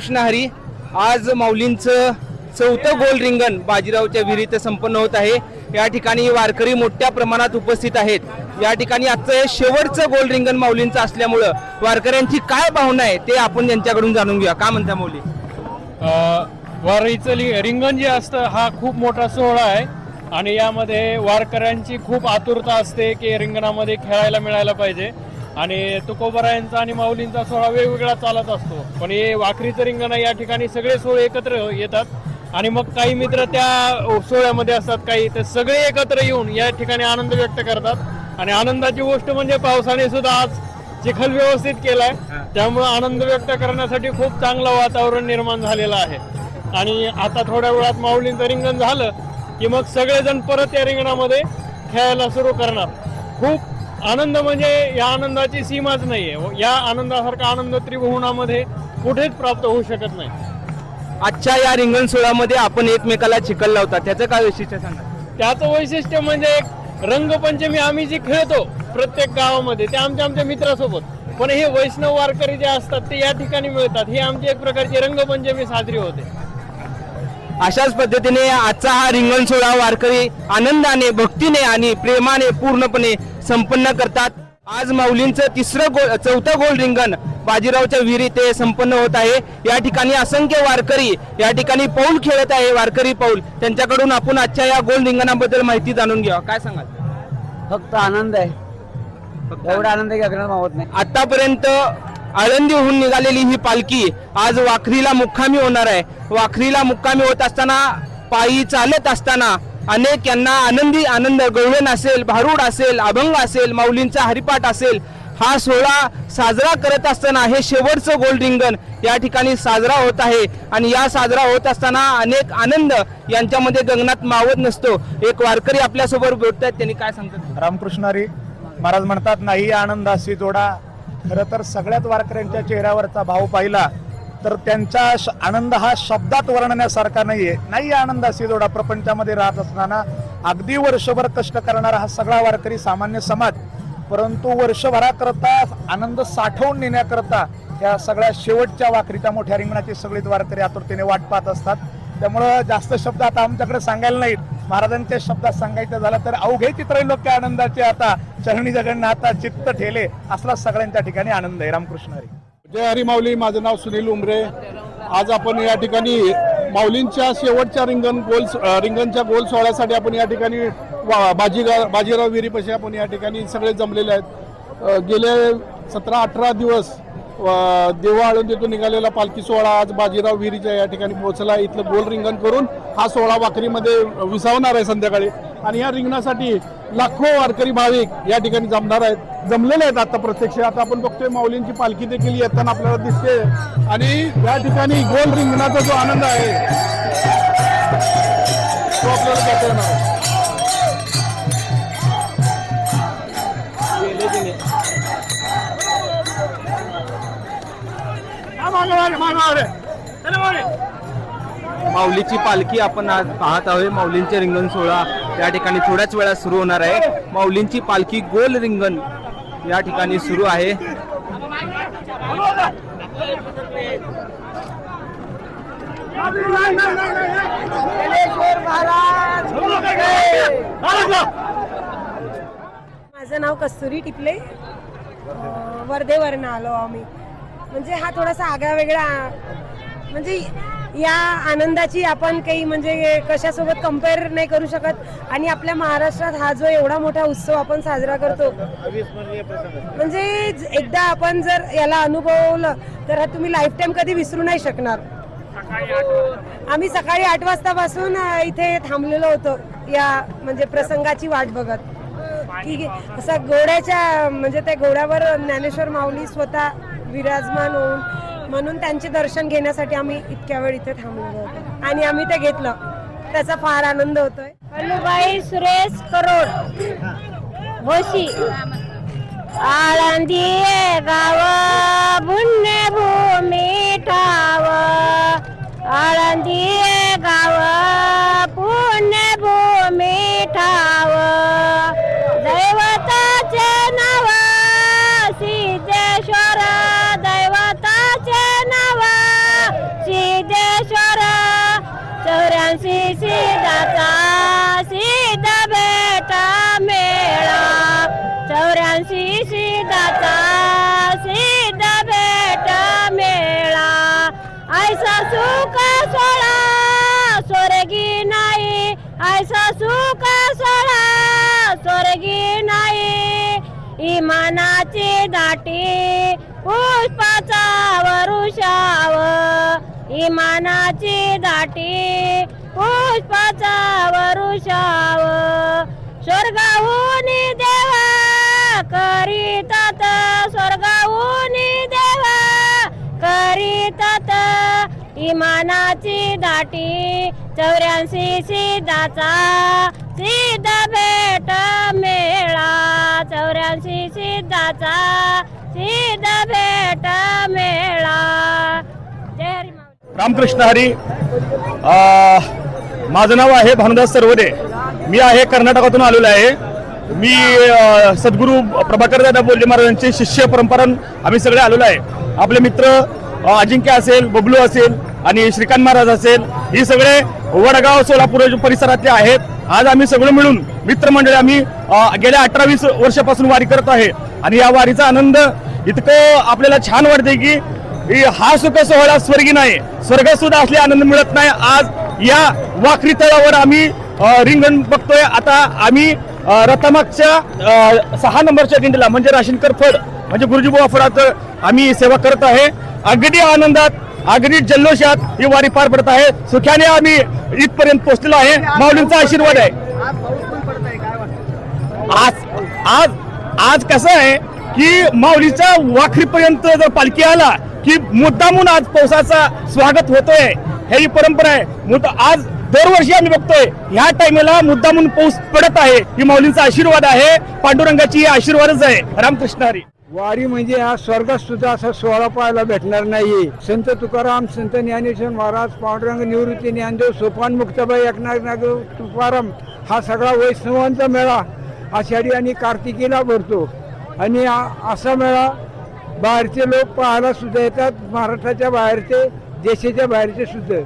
कृष्ण हरी आज माऊलींचं चौथं गोल रिंगण बाजीरावच्या विहिरीत संपन्न होत आहे. या ठिकाणी वारकरी मोठ्या प्रमाणात उपस्थित आहेत. या ठिकाणी आजचं हे शेवटचं गोल रिंगण माऊलींचं असल्यामुळं वारकऱ्यांची काय भावना आहे ते आपण त्यांच्याकडून जाणून घेऊया. का म्हणता माऊली? वारीचं रिंगण जे असतं हा खूप मोठा सोहळा आहे. आणि यामध्ये वारकऱ्यांची खूप आतुरता असते की रिंगणामध्ये खेळायला मिळायला पाहिजे. आणि तुकोबरायांचा आणि माऊलींचा सोहळा वेगवेगळा चालत असतो. पण हे वाखरीचं रिंगण या ठिकाणी सगळे सोहळे एकत्र येतात. आणि मग काही मित्र त्या सोहळ्यामध्ये असतात काही तर सगळे एकत्र येऊन या ठिकाणी आनंद व्यक्त करतात. आणि आनंदाची गोष्ट म्हणजे पावसाने सुद्धा आज चिखल व्यवस्थित केलाय त्यामुळे आनंद व्यक्त करण्यासाठी खूप चांगलं वातावरण निर्माण झालेलं आहे. आणि आता थोड्या वेळात माऊलींचं रिंगण झालं की मग सगळेजण परत या रिंगणामध्ये खेळायला सुरू करणार. खूप आनंद म्हणजे या आनंदाची सीमाच नाहीये. या आनंदासारखा आनंद त्रिभुवनामध्ये कुठेच प्राप्त होऊ शकत नाही. आजच्या या रिंगण सोहळ्यामध्ये आपण एकमेकाला चिखल लावतात त्याचं काय वैशिष्ट्य सांगा? त्याचं वैशिष्ट्य म्हणजे एक रंगपंचमी आम्ही जी खेळतो प्रत्येक गावामध्ये ते आमच्या आमच्या मित्रासोबत. पण हे वैष्णव वारकरी जे असतात ते या ठिकाणी मिळतात. ही आमची एक प्रकारची रंगपंचमी साजरी होते. अशाच पद्धतीने आजचा हा रिंगण सोहळा वारकरी आनंदाने भक्तीने आणि प्रेमाने पूर्णपणे संपन्न करतात. आज माऊलींचं तिसरं गोल चौथं गोल रिंगण बाजीरावच्या विहिरी ते संपन्न होत आहे. या ठिकाणी असंख्य वारकरी या ठिकाणी पाऊल खेळत आहे वारकरी पाऊल. त्यांच्याकडून आपण आजच्या या गोल रिंगणाबद्दल माहिती जाणून घ्या काय सांगाल? फक्त आनंद आहे. एवढा आनंद. मावत नाही. आतापर्यंत आळंदीहून निघालेली ही पालखी आज वाखरीला मुक्कामी होणार आहे. वाखरीला मुक्कामी होत असताना पायी चालत असताना अनेक यांना आनंदी आनंद गवळण असेल भारूड असेल अभंग असेल माऊलींचा हरिपाठ असेल हा सोहळा साजरा करत असताना हे शेवटचं गोल रिंगण या ठिकाणी साजरा होत आहे. आणि या साजरा होत असताना अनेक आनंद यांच्यामध्ये गगनात मावत नसतो. एक वारकरी आपल्यासोबत बोलतात त्यांनी काय सांगतात? रामकृष्णारी महाराज म्हणतात नाही आनंदाशी जोडा. खरं तर सगळ्यात वारकऱ्यांच्या चेहऱ्यावरचा भाव पाहिला तर त्यांचा श- आनंद हा शब्दात वर्णण्यासारखा नाहीये. नाही आनंदाशी जोडा प्रपंचामध्ये राहत असताना अगदी वर्षभर कष्ट करणारा हा सगळा वारकरी सामान्य समाज परंतु वर्षभराकरता आनंद साठवून नेण्याकरता या सगळ्या शेवटच्या वाकरीच्या मोठ्या रिंगणाची सगळीच वारकरी आतुरतेने वाट पाहत असतात. त्यामुळं जास्त शब्द आता आमच्याकडे सांगायला नाहीत. महाराजांच्या शब्दात सांगायचं झालं तर अवघे चित्रलोक आनंदाचे. आता चरणी जगन्नाथा चित्त ठेले असला सगळ्यांच्या ठिकाणी आनंद आहे. रामकृष्ण हरी. जय हरी माऊली माझं नाव सुनील उमरे. आज आपण या ठिकाणी माऊलींच्या शेवटच्या रिंगण गोल रिंगणच्या गोल सोहळ्यासाठी आपण या ठिकाणी वा- बाजीराव विहिरीपाशी आपण या ठिकाणी सगळे जमलेले आहेत. गेले सतरा अठरा दिवस अ, आळंदीतून निघालेला पालखी सोहळा आज बाजीराव विहिरीच्या या ठिकाणी पोहोचला. इथलं गोल रिंगण करून हा सोहळा वाखरीमध्ये विसावणार आहे संध्याकाळी. आणि या रिंगणासाठी लाखो वारकरी भाविक या ठिकाणी जमणार आहेत. जमलेले आहेत आता प्रत्यक्ष. आता आपण बघतोय माऊलींची पालखी देखील येताना आपल्याला दिसते. आणि या ठिकाणी गोल रिंगणाचा जो आनंद आहे तो आपल्याला येणार माऊलीची पालखी आपण आज पाहत आहोत. माऊलींचे रिंगण सोहळा या ठिकाणी थोड्याच वेळात सुरू होणार आहे. माऊलींची पालखी गोल रिंगण या ठिकाणी सुरू आहे. माझं नाव कस्तुरी टिपले. वर्धेवरनं आलो आम्ही. म्हणजे हा थोडासा आगळा वेगळा म्हणजे या आनंदाची आपण काही म्हणजे कशासोबत कंपेअर नाही करू शकत. आणि आपल्या महाराष्ट्रात हा जो एवढा मोठा उत्सव आपण साजरा करतो म्हणजे एकदा आपण जर याला अनुभवलं तर हा तुम्ही लाईफ टाईम कधी विसरू नाही शकणार. आम्ही सकाळी आठ वाजतापासून इथे थांबलेलो होतो या म्हणजे प्रसंगाची वाट बघत. की असा घोड्याच्या म्हणजे त्या घोड्यावर ज्ञानेश्वर माऊली स्वतः विराजमान होऊन म्हणून त्यांचे दर्शन घेण्यासाठी आम्ही इतक्या वेळ इथे थांबलेलो होतो. आणि आम्ही ते घेतलं. त्याचा फार आनंद होतोय. अनुबाई सुरेश करोड होशी आळंदी गाव बुन्ने तुळशी सीताचा सीता बेटा मेळा. चौऱ्याऐंशी सीताचा सीता बेटा मेळा. ऐसा सुख सोळा स्वर्गी नाही. ऐसा सुख सोळा स्वर्गी नाही. इमानाची दाटी पुष्पाचा वरुषाव. इमानाची दाटी पुष्पाचा वरुषाव स्वर्गाहून देवा करीतात स्वर्गाहून देवा करीतात. इमानाची दाटी चौऱ्याऐंशी सिद्धाचा. सिद्ध भेट मेळा. चौऱ्याऐंशी सिद्धाचा. सिद्ध भेट मेळा. रामकृष्ण हरी. अ, माझं नाव आहे भानुदास सरवदे. मी आहे कर्नाटकातून आलेलो आहे. मी अ, सद्गुरू प्रभाकर दादा बोल्ले महाराजांचे शिष्य परंपरा आम्ही सगळे आलेलो आहे. आपले मित्र अजिंक्य असेल बबलू असेल आणि श्रीकांत महाराज असेल हे सगळे वडगाव सोलापूर परिसरातले आहेत. आज आम्ही सगळं मिळून मित्रमंडळी आम्ही गेल्या अठरा वीस वर्षापासून वारी करत आहे. आणि या वारीचा आनंद इतकं आपल्याला छान वाटते की हा सुख सोहळा स्वर्गी नाही. स्वर्गात सुद्धा असले आनंद मिळत नाही. आज या वाखरी तळावर आम्ही रिंगण बघतोय. आता आम्ही रथामागच्या सहा नंबरच्या दिंडीला म्हणजे राशीनकर फड म्हणजे गुरुजीबुवा फडात आम्ही सेवा करत आहे. अगदी आनंदात अगदी जल्लोषात ही वारी पार पडत आहे. सुख्याने आम्ही इथपर्यंत पोहोचलेलो आहे. माऊलींचा आशीर्वाद आहे. आज आज आज कसं आहे की माऊलीच्या वाखरीपर्यंत जर पालखी आला की मुद्दामून आज पावसाचा स्वागत होतोय. हे ही परंपरा आहे मुद्दा आज दरवर्षी आम्ही बघतोय ह्या टाइमला मुद्दामून पाऊस पडत आहे. ही माऊलींचा आशीर्वाद आहे पांडुरंगाची आशीर्वादच आहे. रामकृष्ण हरी. वारी म्हणजे हा स्वर्गात सुद्धा असा सोहळा पाहायला भेटणार नाही. संत तुकाराम संत ज्ञानेश्वर महाराज पांडुरंग निवृत्ती ज्ञानदेव सोपान मुक्ताबाई एकनाथ तुकाराम हा सगळा वैष्णवांचा मेळा आषाढी आणि कार्तिकीला भरतो. आणि असा मेळा बाहेरचे लोक पाहायला सुद्धा येतात. महाराष्ट्राच्या बाहेरचे देशाच्या बाहेरचे सुद्धा.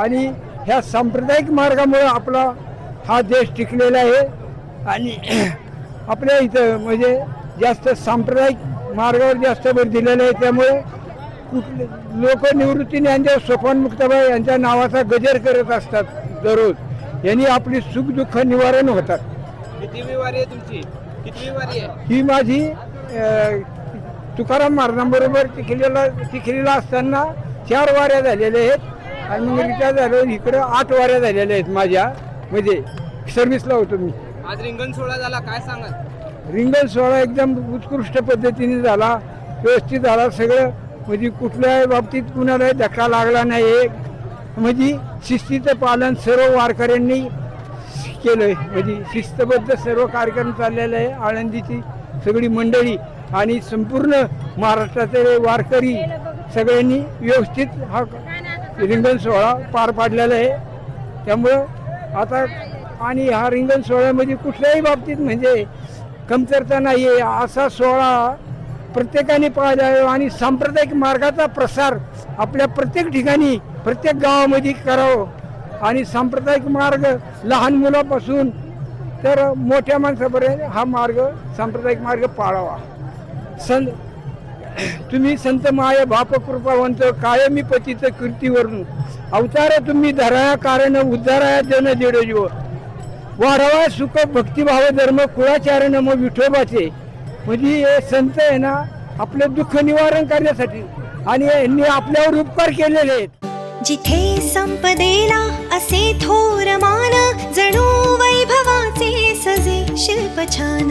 आणि ह्या सांप्रदायिक मार्गामुळे आपला हा देश टिकलेला आहे. आणि आपल्या इथं म्हणजे जास्त सांप्रदायिक मार्गावर जास्त भर दिलेला आहे. त्यामुळे कुठले लोक निवृत्ती ज्ञानदेव सोपान मुक्ताबाई यांच्या नावाचा गजर करत असतात दररोज यांनी आपली सुखदुःख निवारण होतात. ही माझी तुकाराम महाराजांबरोबर तिखलीला तिखलीला असताना चार वाऱ्या झालेल्या आहेत आणि मग रिटायर झालो इकडं आठ वाऱ्या झालेल्या आहेत माझ्या. म्हणजे सर्व्हिसला होतो मी. आज रिंगण सोहळा झाला काय सांगा रिंगण सोहळा एकदम उत्कृष्ट पद्धतीने झाला व्यवस्थित झाला. सगळं म्हणजे कुठल्याही बाबतीत कुणालाही धक्का लागला नाही. एक म्हणजे शिस्तीचं पालन सर्व वारकऱ्यांनी केलंय. म्हणजे शिस्तबद्ध सर्व कार्यक्रम चाललेले आहे. आळंदीची सगळी मंडळी आणि संपूर्ण महाराष्ट्राचे वारकरी सगळ्यांनी व्यवस्थित हा रिंगण सोहळा पार पाडलेला आहे. त्यामुळं आता आणि हा रिंगण सोहळ्यामध्ये कुठल्याही बाबतीत म्हणजे कमतरता नाही आहे असा सोहळा प्रत्येकाने पाहायला हवा आणि सांप्रदायिक मार्गाचा प्रसार आपल्या प्रत्येक ठिकाणी प्रत्येक गावामध्ये करावं. आणि सांप्रदायिक मार्ग लहान मुलापासून तर मोठ्या माणसापर्यंत हा मार्ग सांप्रदायिक मार्ग पाळावा. सं तुम्ही संत माय बाप कृपावंत कायमी पतीचं कीर्तीवरून. अवतार तुम्ही धराया कारण उद्धाराया जन जेड जीव. वाढवा सुख भक्तिभाव धर्म कुळाचारण मग विठोबाचे. म्हणजे हे संत आहे ना आपलं दुःख निवारण करण्यासाठी. आणि यांनी आपल्यावर उपकार केलेले आहेत. जिथे संपदेला असे थोर मान जणू वैभवाचे सजे शिल्प छान.